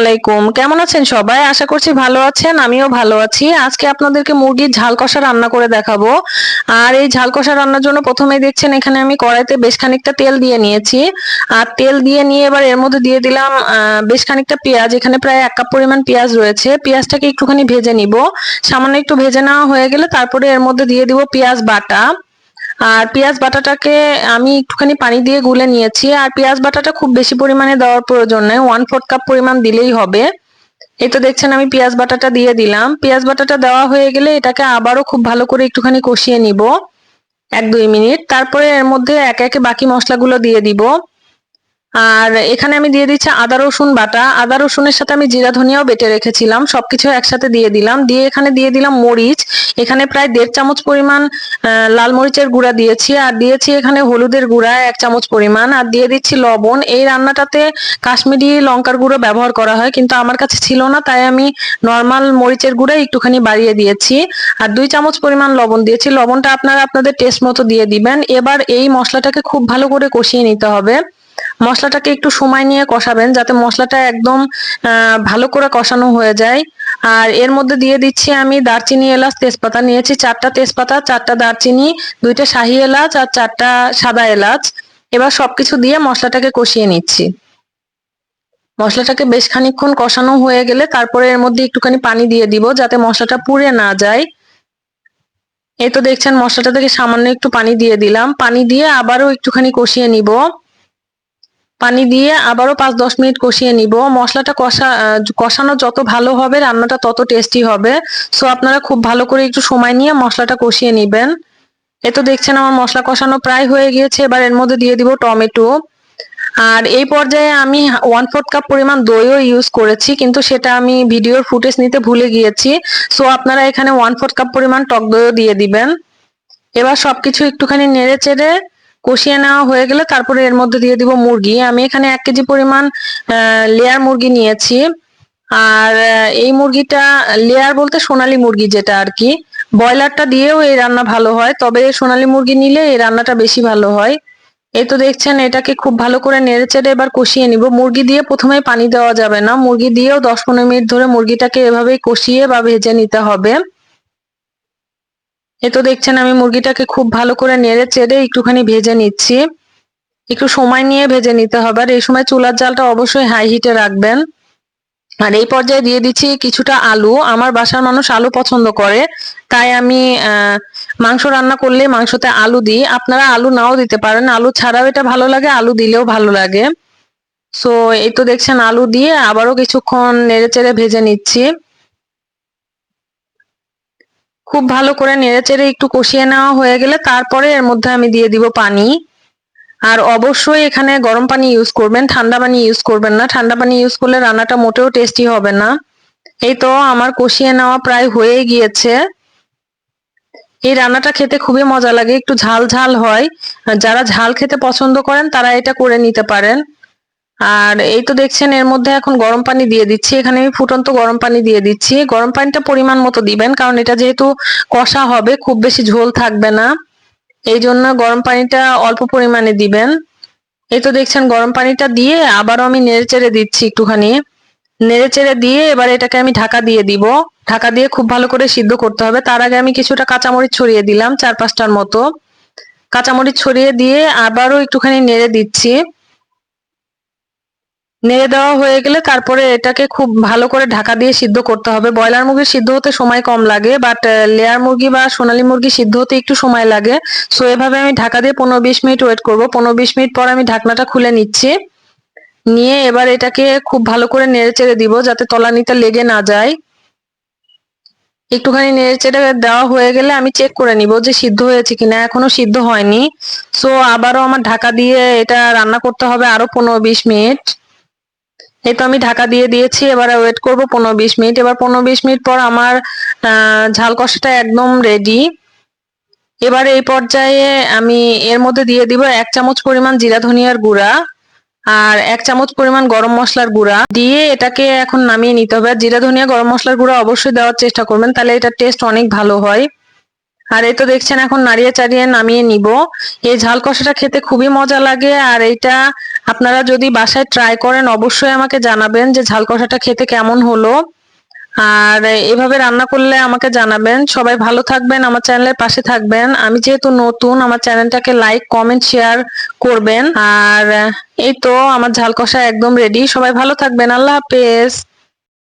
আলাইকুম। কেমন আছেন সবাই? আশা করছি ভালো আছেন, আমিও ভালো আছি। আজকে আপনাদেরকে মুরগির ঝাল কষা রান্না করে দেখাবো। আর এই ঝাল কষা রান্নার জন্য প্রথমে দেখছেন এখানে আমি কড়াইতে বেশ খানিকটা তেল দিয়ে নিয়েছি। আর তেল দিয়ে নিয়ে এবার এর মধ্যে দিয়ে দিলাম বেশ খানিকটা পেঁয়াজ। এখানে প্রায় এক কাপ পরিমাণ পেঁয়াজ রয়েছে। পেঁয়াজটাকে একটুখানি ভেজে নিব। সামান্য একটু ভেজে নেওয়া হয়ে গেলে তারপরে এর মধ্যে দিয়ে দিব পেঁয়াজ বাটা। আর পেঁয়াজ বাটাটাকে আমি একটুখানি পানি দিয়ে গুলে নিয়েছি। আর পেঁয়াজ বাটাটা খুব বেশি পরিমাণে দেওয়ার প্রয়োজন নেই ওয়ান ফোর্থ কাপ পরিমাণ দিলেই হবে। এই তো দেখছেন আমি পেঁয়াজ বাটাটা দিয়ে দিলাম। পেঁয়াজ বাটাটা দেওয়া হয়ে গেলে এটাকে আবারও খুব ভালো করে একটুখানি কষিয়ে নিব, এক দুই মিনিট। তারপরে এর মধ্যে একে একে বাকি মশলাগুলো দিয়ে দিব। আর এখানে আমি দিয়ে দিচ্ছি আদা রসুন বাটা। আদা রসুনের সাথে আমি জিরা ধনিয়াও বেটে রেখেছিলাম, সবকিছু একসাথে দিয়ে দিলাম। দিয়ে এখানে দিয়ে দিলাম মরিচ। এখানে প্রায় দেড় চামচ পরিমাণ লাল মরিচের গুঁড়া দিয়েছি, আর দিয়েছি এখানে হলুদের গুঁড়া এক চামচ পরিমাণ, আর দিয়ে দিচ্ছি লবণ। এই রান্নাটাতে কাশ্মীরি লঙ্কার গুঁড়ো ব্যবহার করা হয়, কিন্তু আমার কাছে ছিল না, তাই আমি নর্মাল মরিচের গুঁড়া একটুখানি বাড়িয়ে দিয়েছি। আর দুই চামচ পরিমাণ লবণ দিয়েছি। লবণটা আপনারা আপনাদের টেস্ট মতো দিয়ে দিবেন। এবার এই মশলাটাকে খুব ভালো করে কষিয়ে নিতে হবে। মশলাটাকে একটু সময় নিয়ে কষাবেন, যাতে মশলাটা একদম ভালো করে কষানো হয়ে যায়। আর এর মধ্যে দিয়ে দিচ্ছি আমি দারচিনি এলাচ তেজপাতা। নিয়েছি চারটা তেজপাতা, চারটা দারচিনি, দুইটা শাহি এলাচ আর চারটা সাদা এলাচ। এবার সবকিছু দিয়ে মশলাটাকে কষিয়ে নিচ্ছি। মশলাটাকে বেশ খানিকক্ষণ কষানো হয়ে গেলে তারপরে এর মধ্যে একটুখানি পানি দিয়ে দিব যাতে মশলাটা পুড়ে না যায়। এই তো দেখছেন মশলাটা থেকে সামান্য একটু পানি দিয়ে দিলাম। পানি দিয়ে আবারও একটুখানি কষিয়ে নিব। পানি দিয়ে আবারও পাঁচ দশ মিনিট কষিয়ে নিব। মশলাটা কষা কষানো যত ভালো হবে, রান্নাটা তত টেস্টি হবে। সো আপনারা খুব ভালো করে একটু সময় নিয়ে মশলাটা কষিয়ে নিবেন। এ তো দেখছেন আমার মশলা কষানো প্রায় হয়ে গিয়েছে। এবার এর মধ্যে দিয়ে দিব টমেটো। আর এই পর্যায়ে আমি ওয়ান ফোর্থ কাপ পরিমাণ দইও ইউজ করেছি, কিন্তু সেটা আমি ভিডিওর ফুটেজ নিতে ভুলে গিয়েছি। সো আপনারা এখানে ওয়ান ফোর্থ কাপ পরিমাণ টক দইও দিয়ে দিবেন। এবার সবকিছু একটুখানি নেড়ে চেড়ে কষিয়ে নেওয়া হয়ে গেলে তারপরে এর মধ্যে দিয়ে দিব মুরগি। আমি এখানে এক কেজি পরিমাণ লেয়ার মুরগি নিয়েছি। আর এই মুরগিটা লেয়ার বলতে সোনালী মুরগি যেটা আর কি। ব্রয়লারটা দিয়েও এই রান্না ভালো হয়, তবে সোনালী মুরগি নিলে এই রান্নাটা বেশি ভালো হয়। এই তো দেখছেন, এটাকে খুব ভালো করে নেড়ে চেড়ে এবার কষিয়ে নিব। মুরগি দিয়ে প্রথমে পানি দেওয়া যাবে না। মুরগি দিয়েও দশ পনেরো মিনিট ধরে মুরগিটাকে এভাবেই কষিয়ে বা ভেজে নিতে হবে। এ তো দেখছেন আমি মুরগিটাকে খুব ভালো করে নেড়ে চেড়ে একটুখানি ভেজে নিচ্ছি। একটু সময় নিয়ে ভেজে নিতে হবে আর এই সময় চুলার জালটা অবশ্যই হাই হিটে রাখবেন। আর এই পর্যায়ে দিয়ে দিচ্ছি কিছুটা আলু। আমার বাসার মানুষ আলু পছন্দ করে, তাই আমি মাংস রান্না করলে মাংসতে আলু দিই। আপনারা আলু নাও দিতে পারেন। আলু ছাড়াও এটা ভালো লাগে, আলু দিলেও ভালো লাগে। সো এই তো দেখছেন আলু দিয়ে আবারও কিছুক্ষণ নেড়ে চেড়ে ভেজে নিচ্ছি। খুব ভালো করে নেড়েচেড়ে একটু কষিয়ে নেওয়া হয়ে গেলে তারপরে এর মধ্যে আমি দিয়ে দিব পানি। আর অবশ্যই এখানে গরম পানি ইউজ করবেন, ঠান্ডা পানি ইউজ করবেন না। ঠান্ডা পানি ইউজ করলে রান্নাটা মোটেও টেস্টি হবে না। এই তো আমার কষিয়ে নেওয়া প্রায় হয়ে গিয়েছে। এই রান্নাটা খেতে খুবই মজা লাগে, একটু ঝাল ঝাল হয়। যারা ঝাল খেতে পছন্দ করেন তারা এটা করে নিতে পারেন। আর এই তো দেখছেন, এর মধ্যে এখন গরম পানি দিয়ে দিচ্ছি। এখানে আমি ফুটন্ত গরম পানি দিয়ে দিচ্ছি। গরম পানিটা পরিমাণ মতো দিবেন, কারণ এটা যেহেতু কষা হবে, খুব বেশি ঝোল থাকবে না। এই জন্য গরম পানিটা অল্প পরিমাণে দিবেন। এই তো দেখছেন, গরম পানিটা দিয়ে আবারও আমি নেড়ে চেড়ে দিচ্ছি একটুখানি। নেড়ে চেড়ে দিয়ে এবার এটাকে আমি ঢাকা দিয়ে দিব। ঢাকা দিয়ে খুব ভালো করে সিদ্ধ করতে হবে। তার আগে আমি কিছুটা কাঁচামরিচ ছড়িয়ে দিলাম চার পাঁচটার মতো। কাঁচামরিচ ছড়িয়ে দিয়ে আবারও একটুখানি নেড়ে দিচ্ছি। নেড়ে দেওয়া হয়ে গেলে তারপরে এটাকে খুব ভালো করে ঢাকা দিয়ে সিদ্ধ করতে হবে। ব্রয়লার মুরগি সিদ্ধ হতে সময় কম লাগে বাট লেয়ার মুরগি বা সোনালী মুরগি সিদ্ধ হতে একটু সময় লাগে। সো এভাবে আমি ঢাকা দিয়ে পনেরো বিশ মিনিট ওয়েট করব। পনেরো বিশ মিনিট পর আমি ঢাকনাটা খুলে নিচ্ছি। নিয়ে এবার এটাকে খুব ভালো করে নেড়ে চেড়ে দিব যাতে তলানিতে লেগে না যায়। একটুখানি নেড়ে চেড়ে দেওয়া হয়ে গেলে আমি চেক করে নিব যে সিদ্ধ হয়েছে কিনা। এখনও সিদ্ধ হয়নি। সো আবারও আমার ঢাকা দিয়ে এটা রান্না করতে হবে আরও পনেরো বিশ মিনিট। এই তো আমি ঢাকা দিয়ে দিয়েছি, এবার ওয়েট করব পনেরো বিশ মিনিট। এবার পনেরো বিশ মিনিট পর আমার ঝাল কষাটা একদম রেডি এবার এই পর্যায়ে আমি এর মধ্যে দিয়ে দিব এক চামচ পরিমাণ জিরা ধনিয়ার গুঁড়া আর এক চামচ পরিমাণ গরম মশলার গুঁড়া। দিয়ে এটাকে এখন নামিয়ে নিতে হবে। জিরা ধনিয়া, গরম মশলার গুঁড়া অবশ্যই দেওয়ার চেষ্টা করবেন, তাহলে এটার টেস্ট অনেক ভালো হয়। আর এই তো দেখছেন এখন নাড়িয়ে চাড়িয়ে নামিয়ে নিব। এই ঝাল কষাটা খেতে খুবই মজা লাগে, আর এইটা আপনারা যদি বাসায় ট্রাই করেন, অবশ্যই আমাকে জানাবেন যে ঝাল কষাটা খেতে কেমন হলো। আর এভাবে রান্না করলে আমাকে জানাবেন। সবাই ভালো থাকবেন, আমার চ্যানেলের পাশে থাকবেন। আমি যেহেতু নতুন, আমার চ্যানেলটাকে লাইক কমেন্ট শেয়ার করবেন। আর এই তো আমার ঝাল কষা একদম রেডি সবাই ভালো থাকবেন। আল্লাহ হাফেজ।